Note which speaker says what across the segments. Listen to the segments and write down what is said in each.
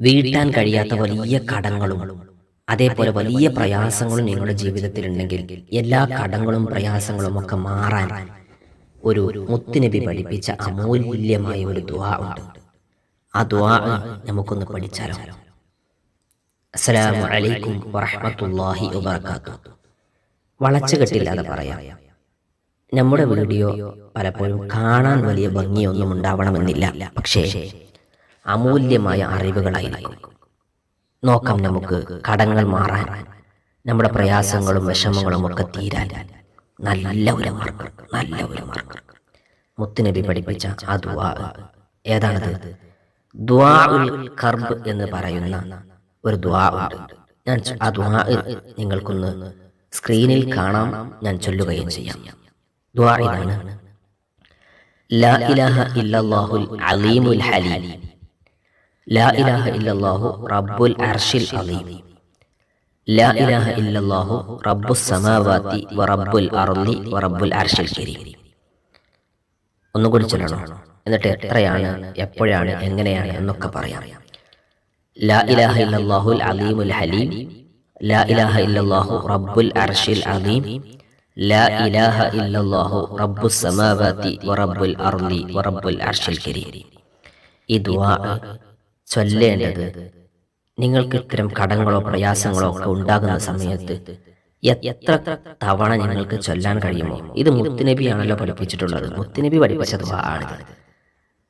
Speaker 1: വീട്ടാൻ കഴിയാത്ത വലിയ കടങ്ങളും. അതേപോലെ വലിയ പ്രയാസങ്ങളും നിങ്ങളുടെ ജീവിതത്തിൽ ഉണ്ടെങ്കിൽ എല്ലാ കടങ്ങളും പ്രയാസങ്ങളും ഒക്കെ മാറാൻ ഒരു മുത്തുനബി പഠിപ്പിച്ച അമൂല്യമായ ഒരു ദുആ ഉണ്ട്. ആ ദുആ നമുക്കൊന്ന് പഠിച്ചാലോ? അസ്സലാമു അലൈക്കും വറഹ്മത്തുള്ളാഹി വബറകാതുഹു വളച്ചുകെട്ടില്ലാതെ പറയാം. നമ്മുടെ വീഡിയോ പലപ്പോഴും കാണാൻ വലിയ ഭംഗിയൊന്നും ഉണ്ടാവണമെന്നില്ല. പക്ഷേ അമൂല്യമായ അറിവുകളായിരിക്കും. നോക്കാം നമുക്ക് കടങ്ങൾ മാറാൻ നമ്മുടെ പ്രയാസങ്ങളും വിഷമങ്ങളും ഒക്കെ തീരാൻ. നല്ല ഒരു മാർഗം നല്ല ഒരു മാർഗം. മുത്തുനബി പഠിപ്പിച്ച ആ ദുവാ ഏതാണത്? ഉൽ കർബ് എന്ന് പറയുന്ന ഒരു ദ്വാ ഉണ്ട്. ഞാൻ ആ ദ്വാ നിങ്ങൾക്കൊന്ന് സ്ക്രീനിൽ കാണാം ഞാൻ ചൊല്ലുകയും ചെയ്യാം. ദുആ ഇതാണ് ലാ ഇലാഹ ഇല്ലല്ലാഹുൽ അലീമുൽ ഹലീം. ലാ ഇലാഹ ഇല്ലല്ലാഹു റബ്ബുൽ അർഷിൽ അലീം. ലാ ഇലാഹ ഇല്ലല്ലാഹു റബ്ബുസ് വറബ്ബുൽ അർളി വറബ്ബുൽ അർഷിൽ കരീം. ഒന്നുകൂടി ചൊല്ലണം? എന്നിട്ട് എത്രയാണ് എപ്പോഴാണ് എങ്ങനെയാണ് എന്നൊക്കെ പറയാം. ലാ ഇലാഹ ഇല്ലല്ലാഹുൽ അലീമുൽ ഹലീം. ലാ ഇലാഹ ഇല്ലല്ലാഹു റബ്ബുൽ അർഷിൽ അലീം. ലാ ഇലാഹ ഇല്ലല്ലാഹു റബ്ബുസ് വറബ്ബുൽ അർളി വറബ്ബുൽ അർഷിൽ കരീം. ഈ ദുആ ചൊല്ലേണ്ടത്. നിങ്ങൾക്ക് ഇത്തരം കടങ്ങളോ പ്രയാസങ്ങളോ ഒക്കെ ഉണ്ടാകുന്ന സമയത്ത് എത്ര തവണ നിങ്ങൾക്ക് ചൊല്ലാൻ കഴിയുമോ? ഇത് മുത്തുനബി ആണല്ലോ പഠിപ്പിച്ചിട്ടുള്ളത്. മുത്തുനബി പഠിപ്പിച്ച ദുആ ആണിത്.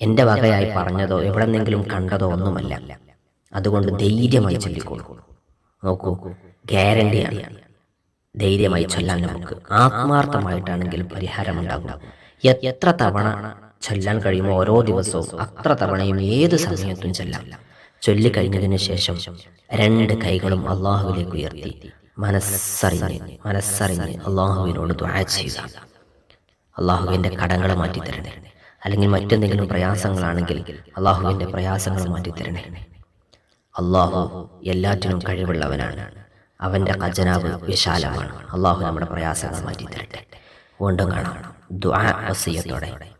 Speaker 1: എന്റെ വകയായി പറഞ്ഞതോ എവിടെന്നെങ്കിലും കണ്ടതോ ഒന്നുമല്ല. അതുകൊണ്ട് ധൈര്യമായി ചൊല്ലിക്കോളൂ. നോക്കൂ ഗ്യാരണ്ടി ആണ് ധൈര്യമായി ചൊല്ലാൻ നമുക്ക് ആത്മാർത്ഥമായിട്ടാണെങ്കിൽ പരിഹാരമുണ്ടാകും. എത്ര തവണ ചൊല്ലാൻ കഴിയുമോ ഓരോ ദിവസവും അത്ര തവണയും ഏത് സമയത്തും ചൊല്ലാം. ചൊല്ലിക്കഴിഞ്ഞതിന് ശേഷം രണ്ട് കൈകളും അള്ളാഹുവിലേക്ക് ഉയർത്തി. മനസ്സറിഞ്ഞ് മനസ്സറിഞ്ഞ് അള്ളാഹുവിനോട് ദ്വാ ചെയ്യുക അള്ളാഹുവിന്റെ മാറ്റി മാറ്റിത്തരണേ. അല്ലെങ്കിൽ മറ്റെന്തെങ്കിലും പ്രയാസങ്ങളാണെങ്കിൽ അള്ളാഹുവിന്റെ പ്രയാസങ്ങൾ മാറ്റിത്തരണേ. അള്ളാഹു എല്ലാറ്റിനും കഴിവുള്ളവനാണ്. അവന്റെ ഖജനാവ് വിശാലമാണ്. അള്ളാഹു നമ്മുടെ പ്രയാസങ്ങൾ മാറ്റിത്തരട്ടെ. വീണ്ടും കാണാം. ദുആ വസിയത്തോടെ.